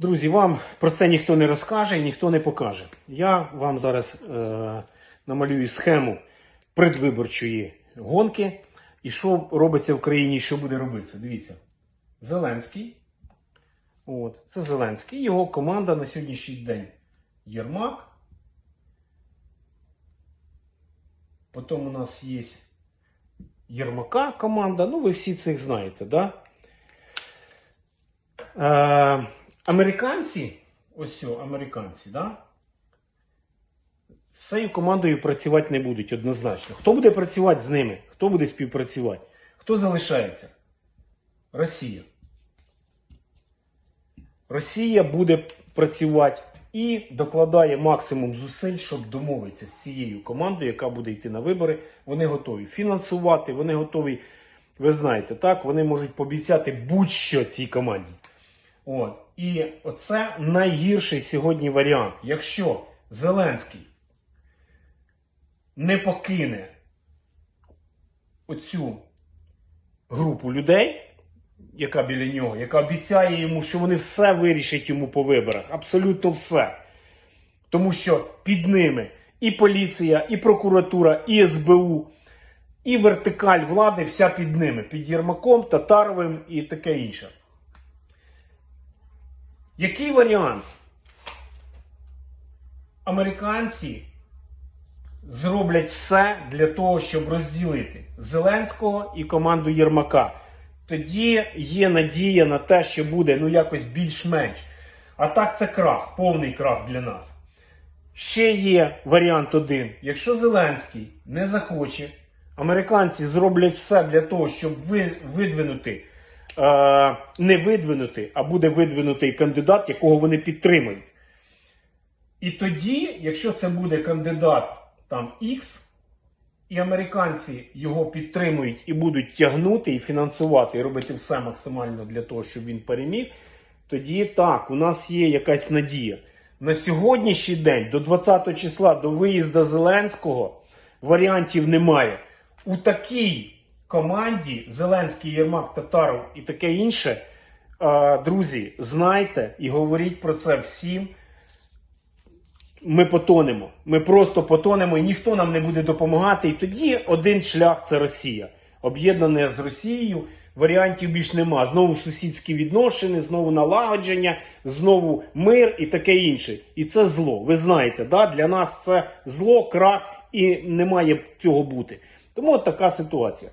Друзі, вам про це ніхто не розкаже, і ніхто не покаже. Я вам зараз е, намалюю схему предвиборчої гонки. І що робиться в країні, і що буде робитися. Дивіться. Зеленський. От, це Зеленський. Його команда на сьогоднішній день Єрмак. Потім у нас є Єрмака команда. Ну, ви всі цих знаєте, да? Е, американці, ось о, американці, да? з цією командою працювати не будуть однозначно. Хто буде працювати з ними? Хто буде співпрацювати? Хто залишається? Росія. Росія буде працювати і докладає максимум зусиль, щоб домовитися з цією командою, яка буде йти на вибори. Вони готові фінансувати, вони готові, ви знаєте, так, вони можуть пообіцяти будь-що цій команді. От. І оце найгірший сьогодні варіант. Якщо Зеленський не покине оцю групу людей, яка біля нього, яка обіцяє йому, що вони все вирішать йому по виборах. Абсолютно все. Тому що під ними і поліція, і прокуратура, і СБУ, і вертикаль влади вся під ними, під Єрмаком, Татаровим і таке інше. Який варіант? Американці зроблять все для того, щоб розділити Зеленського і команду Єрмака. Тоді є надія на те, що буде ну якось більш-менш. А так це крах, повний крах для нас. Ще є варіант один. Якщо Зеленський не захоче, американці зроблять все для того, щоб ви, видвинути, не видвинути, а буде видвинутий кандидат, якого вони підтримують. І тоді, якщо це буде кандидат там X, і американці його підтримують і будуть тягнути і фінансувати, і робити все максимально для того, щоб він переміг, тоді так, у нас є якась надія. На сьогоднішній день, до 20 числа, до виїзду Зеленського, варіантів немає. У такій команді Зеленський, Єрмак, Татаров і таке інше, друзі, знайте і говоріть про це всім ми потонемо. Ми просто потонемо, і ніхто нам не буде допомагати. І тоді один шлях це Росія. Об'єднане з Росією. Варіантів більш нема. Знову сусідські відношення, знову налагодження, знову мир і таке інше. І це зло. Ви знаєте, да? для нас це зло, крах і не має цього бути. Тому от така ситуація.